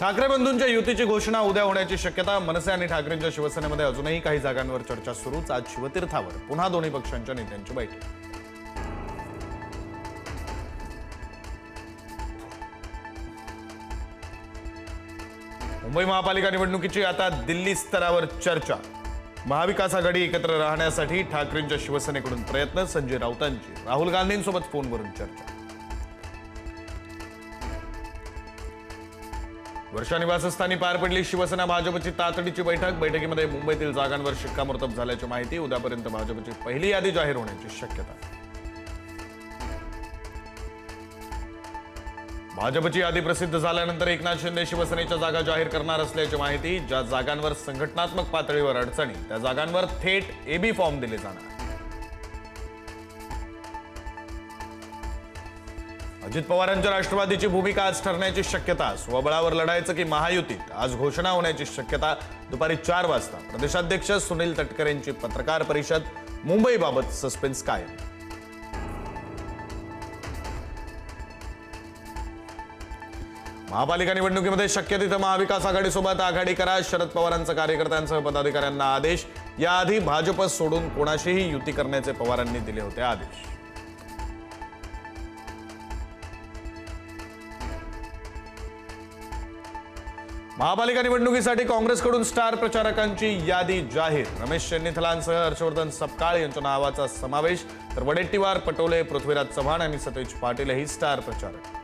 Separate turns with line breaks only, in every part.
ठाकरे बंधूंच्या युतीची घोषणा उद्या होण्याची शक्यता मनसे आणि ठाकरेंच्या शिवसेनेमध्ये अजूनही काही जागांवर चर्चा सुरूच. आज शिवतीर्थावर पुन्हा दोन्ही पक्षांच्या नेत्यांची बैठक. मुंबई महापालिका निवडणुकीची आता दिल्ली स्तरावर चर्चा. महाविकास आघाडी एकत्र राहण्यासाठी ठाकरेंच्या शिवसेनेकडून प्रयत्न संजय राऊतांची. राहुल गांधींसोबत फोनवरून चर्चा. वर्षा निवासस्थानी पार पडली. शिवसेना भाजपची तातडीची बैठक. बैठकीमध्ये मुंबईतील जागांवर शिक्कामोर्तब झाल्याची माहिती. उद्यापर्यंत भाजपची पहिली यादी जाहीर होण्याची शक्यता. भाजपची यादी प्रसिद्ध झाल्यानंतर एकनाथ शिंदे शिवसेनेच्या जागा जाहीर करणार असल्याची माहिती. ज्या जागांवर संघटनात्मक पातळीवर अडचणी त्या जागांवर थेट एबी फॉर्म दिले जाणार. अजित पवारांच्या राष्ट्रवादीची भूमिका आज ठरण्याची शक्यता स्वबळावर लढायचं की महायुतीत आज घोषणा होण्याची शक्यता दुपारी चार वाजता. प्रदेशाध्यक्ष सुनील तटकरेंची पत्रकार परिषद मुंबईबाबत सस्पेन्स कायम. महापालिका निवडणुकीमध्ये शक्य तिथं महाविकास आघाडीसोबत आघाडी करा शरद पवारांचा कार्यकर्त्यांसह पदाधिकाऱ्यांना आदेश. याआधी भाजप सोडून कोणाशीही युती करण्याचे पवारांनी दिले होते आदेश. महापालिका निवडणुकीसाठी काँग्रेसकडून स्टार प्रचारकांची यादी जाहीर. रमेश चेन्नीथलांसह हर्षवर्धन सपकाळ यांच्या नावाचा समावेश. तर वडेट्टीवार पटोले पृथ्वीराज चव्हाण आणि सतेज पाटीलही स्टार प्रचारक.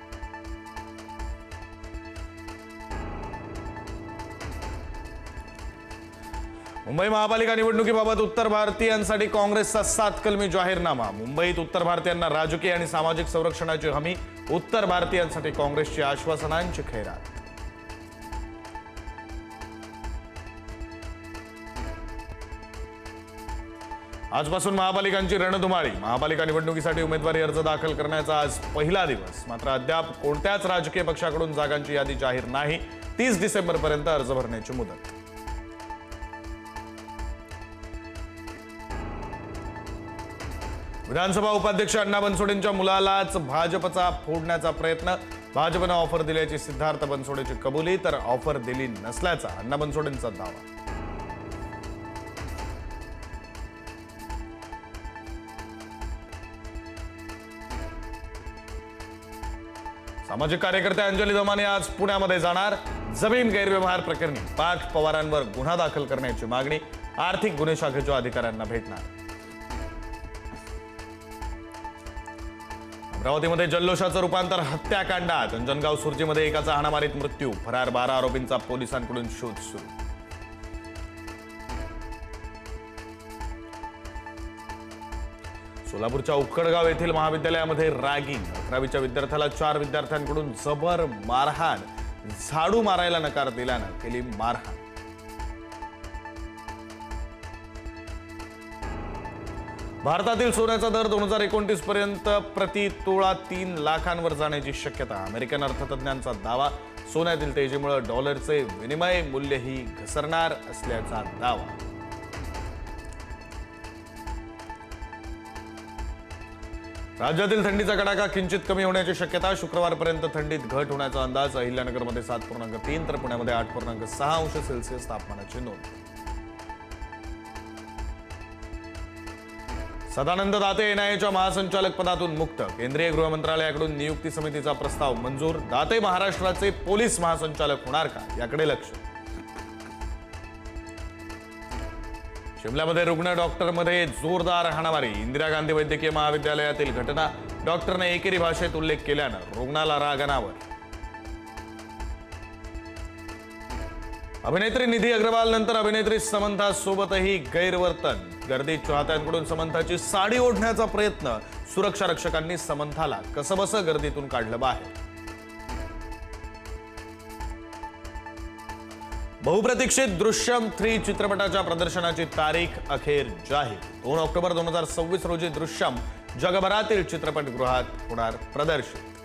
मुंबई महापालिका निवडणुकीबाबत उत्तर भारतीयांसाठी काँग्रेसचा सात कलमी जाहीरनामा. मुंबईत उत्तर भारतीयांना राजकीय आणि सामाजिक संरक्षणाची हमी उत्तर भारतीयांसाठी काँग्रेसची आश्वासनांची खैरात. आजपासून महापालिकांची रणधुमाळी. महापालिका निवडणुकीसाठी उमेदवारी अर्ज दाखल करण्याचा आज पहिला दिवस. मात्र अद्याप कोणत्याच राजकीय पक्षाकडून जागांची यादी जाहीर नाही. तीस डिसेंबर पर्यंत अर्ज भरण्याची मुदत. विधानसभा उपाध्यक्ष अण्णा बनसोडेंच्या मुलालाच भाजपचा फोडण्याचा प्रयत्न. भाजपनं ऑफर दिल्याची सिद्धार्थ बनसोडेची कबुली तर ऑफर दिली नसल्याचा अण्णा बनसोडेंचा दावा. सामाजिक कार्यकर्ते अंजली दमाने आज पुण्यामध्ये जाणार. जमीन गैरव्यवहार प्रकरणी पाच पवारांवर गुन्हा दाखल करण्याची मागणी. आर्थिक गुन्हे शाखेच्या अधिकाऱ्यांना भेटणार. अमरावतीमध्ये जल्लोषाचं रूपांतर हत्याकांडात. अंजनगाव सुर्जीमध्ये एकाचा हाणामारीत मृत्यू. फरार बारा आरोपींचा पोलिसांकडून शोध सुरू. सोलापूरच्या उक्कडगाव येथील महाविद्यालयामध्ये रॅगिंग. अकरावीच्या विद्यार्थ्याला चार विद्यार्थ्यांकडून जबर मारहाण. झाडू मारायला नकार दिल्यानं केली मारहाण. भारतातील सोन्याचा दर दोन हजार एकोणतीस पर्यंत प्रति तोळा तीन लाखांवर जाण्याची शक्यता. अमेरिकन अर्थतज्ञांचा दावा सोन्यातील तेजीमुळे डॉलरचे विनिमय मूल्यही घसरणार असल्याचा दावा. राज्यातील थंडीचा कडाका किंचित कमी होण्याची शक्यता. शुक्रवारपर्यंत थंडीत घट होण्याचा अंदाज. अहिल्यानगरमध्ये सात पूर्णांक तीन तर पुण्यामध्ये आठ पूर्णांक सहा अंश सेल्सिअस तापमानाची नोंद. सदानंद दाते एनआयएच्या महासंचालक पदातून मुक्त. केंद्रीय गृह मंत्रालयाकडून नियुक्ती समितीचा प्रस्ताव मंजूर. दाते महाराष्ट्राचे पोलीस महासंचालक होणार का? याकडे लक्ष. शिमल्यामध्ये रुग्ण डॉक्टरमध्ये जोरदार हाणामारी. इंदिरा गांधी वैद्यकीय महाविद्यालयातील घटना डॉक्टरने एकेरी भाषेत उल्लेख केल्यानं रुग्णाला राग अनावर. अभिनेत्री निधी अग्रवाल नंतर अभिनेत्री समंथा सोबतही गैरवर्तन. गर्दीत चाहत्यांकडून समंथाची साडी ओढण्याचा प्रयत्न. सुरक्षा रक्षकांनी समंथाला कसबसं गर्दीतून काढलं बाहेर. बहुप्रतीक्षित दृश्यम थ्री चित्रपटाच्या प्रदर्शनाची तारीख अखेर जाहीर. दोन ऑक्टोबर दोन हजार सव्वीस रोजी दृश्यम जगभरातील चित्रपटगृहात होणार प्रदर्शित